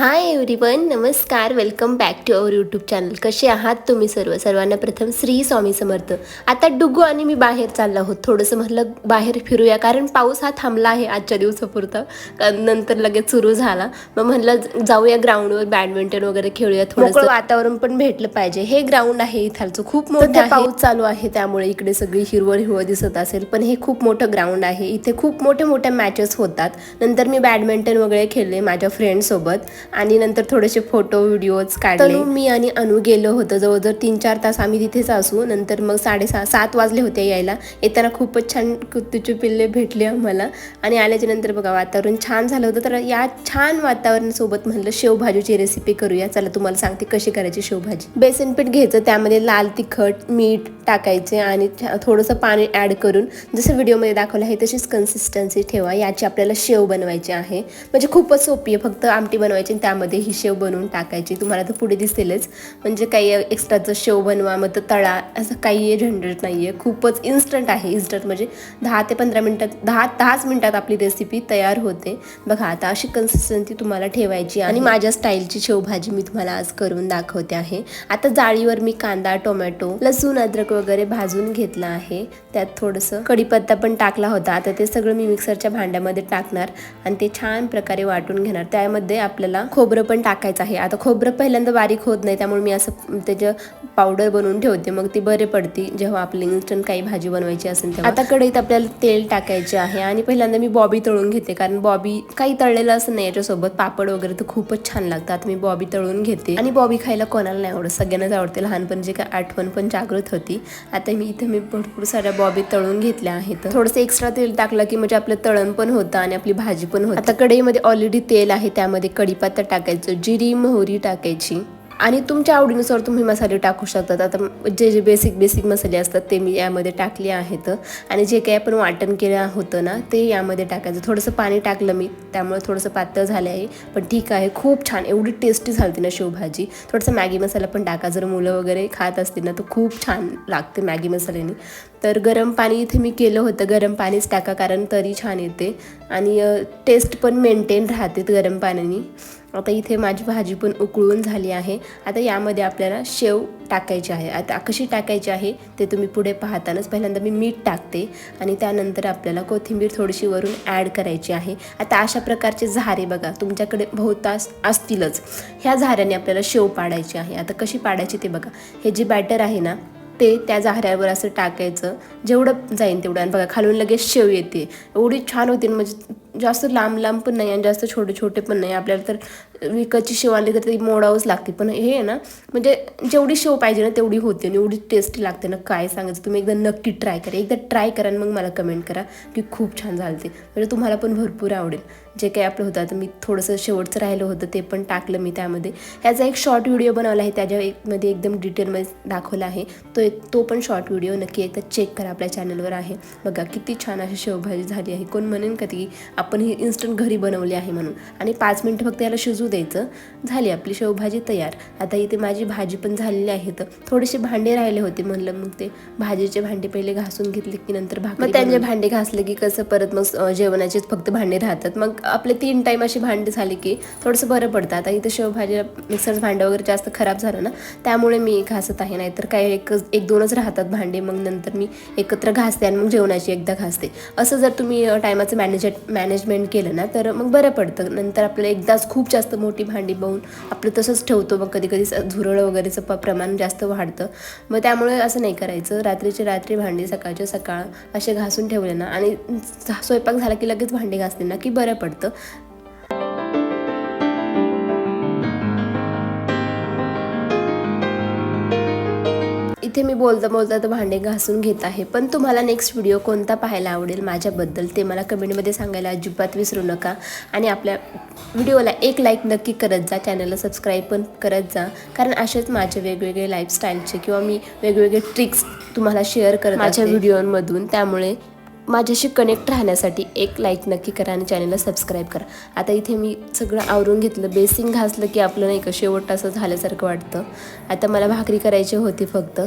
हाय everyone नमस्कार. Welcome back to our YouTube channel कसे आहात तुम्ही सर्व? सर्वांना प्रथम श्री स्वामी समर्थ. आता डुगू आणि मी बाहेर चाललो आहोत. थोडंसं म्हटलं बाहेर फिरूया कारण पाऊस हा थांबला आहे आजच्या दिवसापुरता. नंतर लगेच सुरू झाला. मग म्हणलं जाऊया ग्राउंडवर बॅडमिंटन वगैरे खेळूया थोडं वातावरण पण भेटलं पाहिजे. हे ग्राउंड आहे इथालचं. खूप मोठं पाऊस चालू आहे त्यामुळे इकडे सगळी हिरवळ हिरवळ दिसत असेल. पण हे खूप मोठं ग्राउंड आहे. इथे खूप मोठे मोठे मॅचेस होतात. नंतर मी बॅडमिंटन वगैरे खेळले माझ्या फ्रेंड सोबत. आणि नंतर थोडेसे फोटो व्हिडिओज काढले. मी आणि अनु गेलो होतो जवळजवळ तीन चार तास. आम्ही तिथेच असू. नंतर मग साडेसहा सात वाजले होते यायला. येताना खूपच छान कुत्तूचे पिल्ले भेटले आम्हाला. आणि आल्याच्यानंतर बघा वातावरण छान झालं होतं. तर या छान वातावरणासोबत म्हणलं शेवभाजीची रेसिपी करूया. चला तुम्हाला सांगते कशी करायची शेवभाजी. बेसन पीठ घ्यायचं. त्यामध्ये लाल तिखट मीठ टाकायचे आणि थोडंसं पाणी ॲड करून जसं व्हिडिओमध्ये दाखवलं आहे तशीच कन्सिस्टन्सी ठेवा. याची आपल्याला शेव बनवायची आहे. म्हणजे खूपच सोपी आहे. फक्त आमटी बनवायची त्यामध्ये ही शेव बनवून टाकायची. तुम्हाला तर पुढे दिसेलच. म्हणजे काही एक्स्ट्राचं शेव बनवा मग तर तळा असं काही झंझट नाही आहे खूपच इन्स्टंट आहे. इन्स्टंट म्हणजे दहा ते पंधरा मिनटात दहा दहाच मिनटात आपली रेसिपी तयार होते. बघा आता अशी कन्सिस्टन्सी तुम्हाला ठेवायची आणि माझ्या स्टाईलची शेवभाजी मी तुम्हाला आज करून दाखवते आहे. आता जाळीवर मी कांदा टोमॅटो लसूण अद्रक वगैरे भाजून घेतला आहे. त्यात थोडंसं कढीपत्ता पण टाकला होता. आता ते सगळं मी मिक्सरच्या भांड्यामध्ये टाकणार आणि ते छान प्रकारे वाटून घेणार. त्यामध्ये आपल्याला खोबरं पण टाकायचं आहे. आता खोबरं पहिल्यांदा बारीक होत नाही त्यामुळे मी असं त्याचं पावडर बनवून ठेवते मग ती बरे पडते. जेव्हा आपली इन्स्टंट काही भाजी बनवायची असेल तेव्हा. आता कढईत आपल्याला तेल टाकायचे आहे आणि पहिल्यांदा मी बॉबी तळून घेते कारण बॉबी काही तळलेलं असं नाही याच्यासोबत. पापड वगैरे तर खूपच छान लागतं आता मी बॉबी तळून घेते. आणि बॉबी खायला कोणाला नाही आवडत सगळ्यांनाच आवडते. लहानपणची काय आठवण पण जागृत होती. आता मी इथे मी भरपूर साऱ्या बॉबी तळून घेतल्या आहेत. थोडंसं एक्स्ट्रा तेल टाकलं की म्हणजे आपलं तळण पण होतं आणि आपली भाजी पण होती. आता कढईमध्ये ऑलरेडी तेल आहे त्यामध्ये कढीपत्ता टाकायचं जिरी मोहरी टाकायची. आणि तुमच्या आवडीनुसार तुम्ही मसाले टाकू शकतात. आता जे जे बेसिक बेसिक मसाले असतात ते मी यामध्ये टाकले आहेत. आणि जे काही आपण वाटण केलं होतं ना ते यामध्ये टाकायचं. थोडंसं पाणी टाकलं मी त्यामुळे थोडंसं पातळ झालं आहे. पण ठीक आहे खूप छान एवढी टेस्टी झालती ना शेवभाजी. थोडंसं मॅगी मसाला पण टाका. जर मुलं वगैरे खात असतील ना तर खूप छान लागते मॅगी मसाल्याने. तर गरम पाणी इथे मी केलं होतं. गरम पाणीच टाका कारण तरी छान येते. आणि टेस्ट पण मेंटेन राहते गरम पाण्याने. आता इथे माझी भाजी पण उकळून झाली आहे. आता यामध्ये आपल्याला शेव टाकायची आहे. आता कशी टाकायची आहे ते तुम्ही पुढे पाहतानाच पहिल्यांदा मी मीठ टाकते. आणि त्यानंतर आपल्याला कोथिंबीर थोडीशी वरून ॲड करायची आहे. आता अशा प्रकारचे झारे बघा तुमच्याकडे बहुतास असतीलच. ह्या झाऱ्याने आपल्याला शेव पाडायची आहे. आता कशी पाडायची ते बघा. हे जे बॅटर आहे ना ते त्या झाऱ्यावर असं टाकायचं. जेवढं जाईन तेवढं. आणि बघा खालून लगेच शेव येते. एवढी छान होती म्हणजे जास्त लांब लांब पण नाही आणि जास्त छोटे छोटे पण नाही. आपल्याला तर विकतची शेव आणली तर ती मोडावंच लागते. पण हे आहे ना म्हणजे जेवढी शेव पाहिजे ना तेवढी होते आणि एवढी टेस्टी लागते ना. काय सांगायचं? तुम्ही एकदा नक्की ट्राय करा. एकदा ट्राय करा आणि मग मला कमेंट करा की खूप छान झालं ते म्हणजे तुम्हाला पण भरपूर आवडेल. जे काही आपलं होतं आता मी थोडंसं शेवटचं राहिलं होतं ते पण टाकलं मी त्यामध्ये. ह्याचा एक शॉर्ट व्हिडिओ बनवला आहे. त्याच्या एकमध्ये एकदम डिटेलमध्ये दाखवला आहे. तो एक तो पण शॉर्ट व्हिडिओ नक्की एकदा चेक करा आपल्या चॅनलवर आहे. बघा किती छान अशी शेवभाजी झाली आहे. कोण म्हणेन का ती? आपण ही इन्स्टंट घरी बनवली आहे म्हणून. आणि पाच मिनटं फक्त याला शिजू द्यायचं. झाली आपली शेवभाजी तयार. आता इथे माझी भाजी पण झालेली आहे. तर थोडेसे भांडे राहिले होते म्हणलं मग ते भाजीचे भांडे पहिले घासून घेतले की नंतर भाकरी मग त्यांचे भांडे घासले की कसं परत मग जेवणाचेच फक्त भांडे राहतात. मग आपले तीन टाईम अशी भांडी झाली की थोडंसं बरं पडतं. आता इथं शेवभाजीला मिक्सर भांडं वगैरे जास्त खराब झालं ना त्यामुळे मी घासत आहे. नाहीतर काय एक एक दोनच राहतात भांडे. मग नंतर मी एकत्र घासते आणि मग जेवणाची एकदा घासते. असं जर तुम्ही टायमाचं मॅनेज मॅनेजमेंट केलं ना तर मग बरं पडतं. नंतर आपल्याला एकदाच खूप जास्त मोठी भांडी बघून आपलं तसंच ठेवतो. मग कधी कधी झुरळ वगैरेचं प प्रमाण जास्त वाढतं. मग त्यामुळे असं नाही करायचं. रात्रीची रात्री भांडी सकाळच्या सकाळ असे घासून ठेवले ना आणि स्वयंपाक झाला की लगेच भांडी घासले ना की बरं पडतं. इथे मी बोलता बोलता तर भांडे घासून घेत आहे. पण तुम्हाला नेक्स्ट व्हिडिओ कोणता पाहायला आवडेल माझ्याबद्दल ते मला कमेंटमध्ये सांगायला अजिबात विसरू नका. आणि आपल्या व्हिडिओला एक लाईक नक्की करत जा. चॅनलला सबस्क्राईब पण करत जा. कारण असेच माझे वेगवेगळे लाईफस्टाईलचे किंवा मी वेगवेगळे ट्रिक्स तुम्हाला शेअर करत माझ्या व्हिडिओमधून त्यामुळे माझ्याशी कनेक्ट राहण्यासाठी एक लाईक नक्की करा आणि चॅनलला सबस्क्राईब करा. आता इथे मी सगळं आवरून घेतलं. बेसिंग घासलं की आपलं नाही का शेवट असं झाल्यासारखं वाटतं. आता मला भाकरी करायची होती फक्त.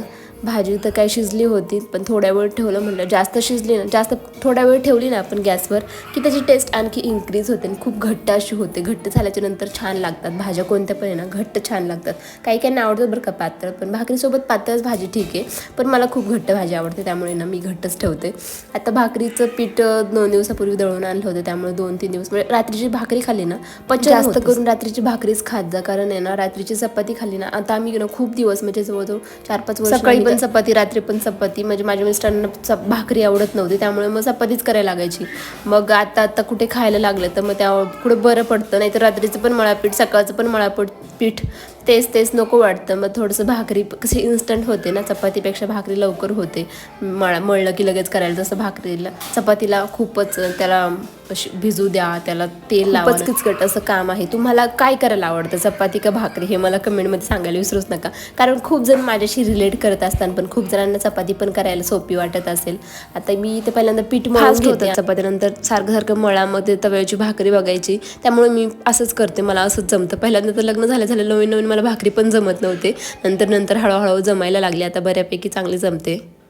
भाजी तर काय शिजली होती पण थोड्या वेळ ठेवलं म्हटलं जास्त शिजली ना जास्त थोड्या वेळ ठेवली ना आपण गॅसवर की त्याची टेस्ट आणखी इन्क्रीज होते आणि खूप घट्ट अशी होते. घट्ट झाल्याच्यानंतर छान लागतात. भाज्या कोणत्या पण आहे ना घट्ट छान लागतात. काही काही आवडतं बरं का पातळ पण भाकरीसोबत पातळच भाजी ठीक आहे पण मला खूप घट्ट भाजी आवडते त्यामुळे ना मी घट्टच ठेवते. आता भाकरीचं पीठ दोन दिवसापूर्वी दळून आणलं होतं त्यामुळे दोन तीन दिवस म्हणजे रात्रीची भाकरी खाल्ली ना पण जास्त करून रात्रीची भाकरीच खात जा कारण आहे ना रात्रीची चपाती खाल्ली ना आता आम्ही ना खूप दिवस म्हणजे जवळजवळ चार पाच वर्ष सकाळी पण चपाती रात्री पण चपाती. म्हणजे माझ्या मिस्टरांना चप- भाकरी आवडत नव्हती त्यामुळे मग चपातीच करायला लागायची. मग आता आता कुठे खायला लागलं तर मग त्या कुठं बरं पडतं. नाहीतर रात्रीचं पण मळापीठ सकाळचं पण मळापीठ पीठ तेच तेच नको वाटतं. मग थोडंसं भाकरी कशी इन्स्टंट होते ना चपातीपेक्षा भाकरी लवकर होते. मळ मळलं की लगेच करायला जसं भाकरीला चपातीला खूपच त्याला अशी भिजू द्या त्याला तेल लावच किचकट असं काम आहे. तुम्हाला काय करायला आवडतं चपाती का भाकरी? हे मला कमेंटमध्ये सांगायला विसरूच नका. कारण खूप जण माझ्याशी रिलेट करत असतात पण खूप जणांना चपाती पण करायला सोपी वाटत असेल. आता मी ते पहिल्यांदा पीठ मळून घेते. चपातीनंतर सारखं सारखं मळामध्ये तव्याची भाकरी बघायची. त्यामुळे मी असंच करते. मला असंच जमतं. पहिल्यांदा तर लग्न झालं झालं नवीन नवीन मला भाकरी पण जमत नव्हते. नंतर नंतर हळूहळू जमायला लागली. आता बऱ्यापैकी चांगली जमते.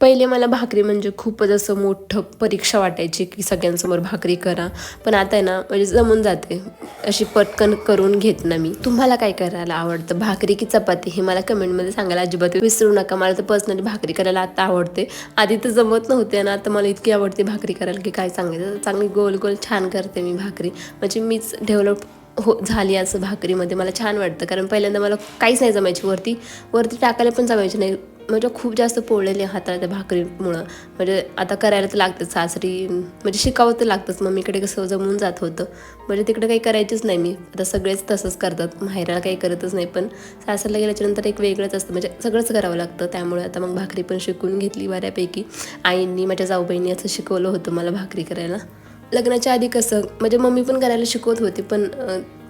पहिले मला भाकरी म्हणजे खूपच असं मोठं परीक्षा वाटायची की सगळ्यांसमोर भाकरी करा. पण आता आहे ना म्हणजे जमून जाते. अशी पटकन करून घेत ना मी. तुम्हाला काय करायला आवडतं? भाकरी की चपाती? हे मला कमेंटमध्ये सांगायला अजिबात विसरू नका. मला तर पर्सनली भाकरी करायला आता आवडते. आधी तर जमत नव्हते ना आता मला इतकी आवडते भाकरी करायला की काय सांगायचं? चांगली गोल गोल छान करते मी भाकरी. म्हणजे मीच डेव्हलप हो झाली असं भाकरीमध्ये. मला छान वाटतं. कारण पहिल्यांदा मला काहीच नाही जमायची वरती. वरती टाकायला पण जमायची नाही. म्हणजे खूप जास्त पोळलेले हाताला त्या भाकरीमुळं. म्हणजे आता करायला तर लागतं सासरी म्हणजे शिकावं तर लागतंच. मम्मीकडे कसं जमून जात होतं. म्हणजे तिकडे काही करायचीच नाही मी. आता सगळेच तसंच करतात. माहेराला काही करतच नाही. पण सासरला गेल्याच्यानंतर एक वेगळंच असतं. म्हणजे सगळंच करावं लागतं. त्यामुळे आता मग भाकरी पण शिकून घेतली बऱ्यापैकी. आईंनी माझ्या जाऊबाईंनी असं शिकवलं होतं मला भाकरी करायला. लग्नाच्या आधी कसं म्हणजे मम्मी पण करायला शिकवत होती. पण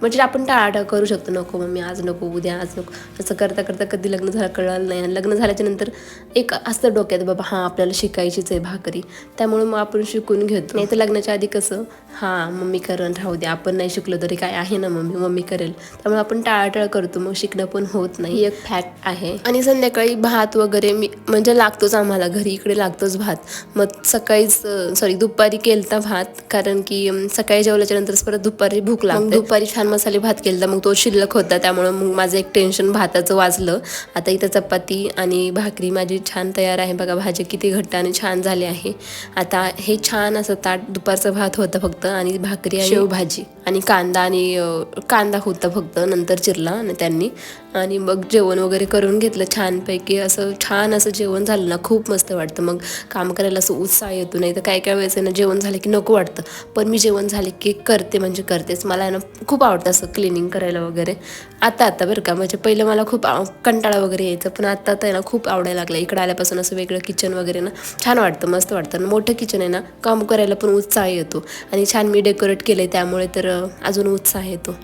म्हणजे आपण टाळाटाळ करू शकतो नको मम्मी आज नको उद्या आज नको. असं करता करता कधी लग्न झालं कळलं नाही आणि लग्न झाल्याच्यानंतर एक असतं डोक्यात बाबा हां आपल्याला शिकायचीच आहे भाकरी. त्यामुळे मग आपण शिकून घेतो. नाही तर लग्नाच्या आधी कसं हां मम्मी करण राहू दे आपण नाही शिकलो तरी काय आहे ना मम्मी मम्मी करेल. त्यामुळे आपण टाळाटाळ करतो मग शिकणं पण होत नाही. एक फॅक्ट आहे. आणि संध्याकाळी भात वगैरे मी म्हणजे लागतोच आम्हाला घरी इकडे लागतोच भात. मग सकाळीच सॉरी दुपारी केलता भात कारण की सकाळी जेवल्याच्या नंतर परत दुपारी भूक लागते. दुपारी छान मसाले भात केलता मग तो शिल्लक होता त्यामुळे मग माझं एक टेन्शन भाताचं वाजलं. आता इथं चपाती आणि भाकरी माझी छान तयार आहे बघा भाजी किती घट्ट आणि छान झाली आहे. आता हे छान असं ताट दुपारचं भात होतं फक्त आणि भाकरी आणि शेवभाजी. आणि कांदा आणि कांदा होता फक्त नंतर चिरला आणि त्यांनी आणि मग जेवण वगैरे करून घेतलं छानपैकी. असं छान असं जेवण झालं ना खूप मस्त वाटतं. मग काम करायला असं उत्साह येतो नाही तर काय काय वेळेस आहे ना जेवण झालं की नको वाटतं. पण मी जेवण झाले की करते म्हणजे करतेच. मला आहे ना खूप आवडतं असं क्लिनिंग करायला वगैरे. आता आता बरं का म्हणजे पहिलं मला खूप कंटाळा वगैरे यायचं. पण आता आता आहे ना खूप आवडायला लागलं. इकडं आल्यापासून असं वेगळं किचन वगैरे ना छान वाटतं मस्त वाटतं. आणि मोठं किचन आहे ना काम करायला पण उत्साह येतो. आणि छान मी डेकोरेट केलं आहे त्यामुळे तर अजून उत्साह येतो.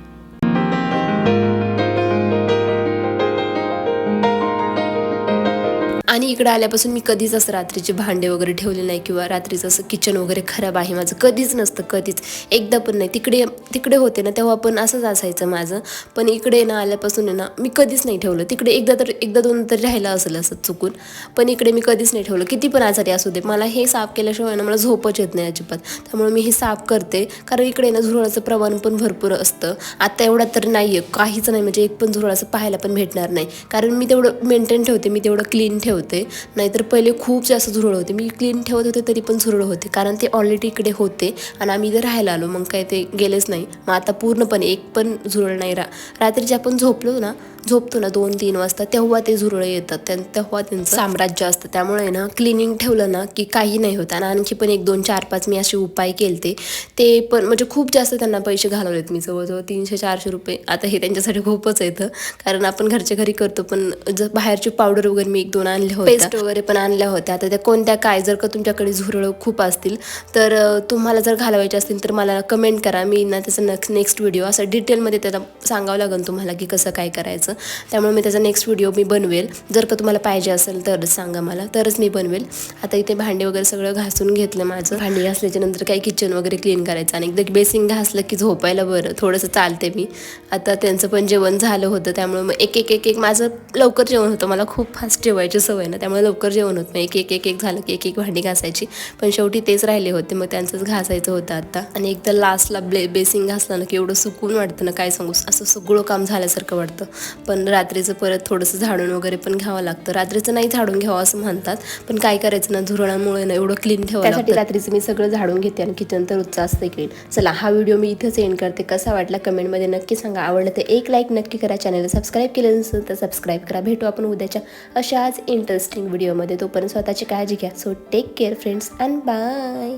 आणि इकडे आल्यापासून मी कधीच असं रात्रीचे भांडे वगैरे ठेवले नाही किंवा रात्रीचं असं किचन वगैरे खराब आहे माझं. कधीच नसतं कधीच. एकदा पण नाही. तिकडे तिकडे होते ना तेव्हा पण असंच असायचं माझं. पण इकडे ना आल्यापासून ना मी कधीच नाही ठेवलं. तिकडे एकदा तर एकदा दोन तरी राहिलं असेल असं चुकून. पण इकडे मी कधीच नाही ठेवलं. किती पण आजारी असू दे. मला हे साफ केल्याशिवाय ना मला झोपच येत नाही अजिबात. त्यामुळे मी हे साफ करते. कारण इकडे ना झुरळाचं प्रमाण पण भरपूर असतं. आता एवढा तर नाही आहे काहीच नाही. म्हणजे एक पण झुरळाचं असं पाहायला पण भेटणार नाही. कारण मी तेवढं मेंटेन ठेवते. मी तेवढं क्लीन ठेवते. नाहीतर पहिले खूप जास्त झुरळ होते. मी क्लीन ठेवत होते तरी पण झुरळ होते. कारण ते ऑलरेडी इकडे होते आणि आम्ही इथे राहायला आलो. मग काय ते गेलेच नाही. मग आता पूर्णपणे एक पण झुरळ नाही रा रात्री जे आपण झोपलो ना झोपतो ना दोन तीन वाजता तेव्हा ते झुरळे येतात. त्यां- तेव्हा त्यांचं साम्राज्य असतं. त्यामुळे ना क्लिनिंग ठेवलं ना की काही नाही होत. आणि आणखी पण एक दोन चार पाच मी असे उपाय केलते. ते पण म्हणजे खूप जास्त त्यांना पैसे घालवलेत मी. जवळजवळ तीनशे चारशे रुपये. आता हे त्यांच्यासाठी खूपच येतं कारण आपण घरच्या घरी करतो पण जर बाहेरची पावडर वगैरे मी एक दोन आणल्या होत्या. पेस्ट वगैरे पण आणल्या होत्या. आता त्या कोणत्या काय जर का तुमच्याकडे झुरळं खूप असतील तर तुम्हाला जर घालवायचे असतील तर मला कमेंट करा. मी ना त्याचं नेक्स्ट नेक्स्ट व्हिडिओ असं डिटेलमध्ये त्याला सांगावं लागेल तुम्हाला की कसं काय करायचं. असं. त्यामुळे मी त्याचा नेक्स्ट व्हिडिओ मी बनवेल. जर का तुम्हाला पाहिजे असेल तरच सांगा मला. तरच मी बनवेल. आता इथे भांडे वगैरे सगळं घासून घेतलं माझं. भांडी घासल्याच्या नंतर काही किचन वगैरे क्लीन करायचं आणि एकदा बेसिंग घासलं की झोपायला बरं. थोडंसं चालते मी. आता त्यांचं पण जेवण झालं होतं. त्यामुळे मग एक एक एक एक माझं लवकर जेवण होतं. मला खूप फास्ट जेवायची सवय ना. त्यामुळे लवकर जेवण होत नाही. एक एक एक एक झालं की एक एक भांडी घासायची. पण शेवटी तेच राहिले होते. मग त्यांचंच घासायचं होतं आता. आणि एकदा लास्टला ब्ले बेसिंग घासलं ना की एवढं सुकून वाटतं ना. काय सांगू असं सगळं काम झाल्यासारखं वाटतं. पण रात्रीचं परत थोडंसं झाडून वगैरे पण घ्यावं लागतं. रात्रीचं नाही झाडून घ्यावं असं म्हणतात पण काय करायचं ना झुरळांमुळे ना एवढं क्लीन ठेवावं त्यासाठी रात्रीचं मी सगळं झाडून घेते आणि किचन तर रोजचं असतं क्लीन चला हा व्हिडिओ मी इथंच एंड करते. कसा वाटला कमेंटमध्ये नक्की सांगा. आवडलं तर एक लाईक नक्की करा. चॅनलला सबस्क्राईब केलं नसेल तर सबस्क्राईब करा. भेटू आपण उद्याच्या अशाच इंटरेस्टिंग व्हिडिओमध्ये तोपर्यंत स्वतःची काळजी घ्या. So take care friends and bye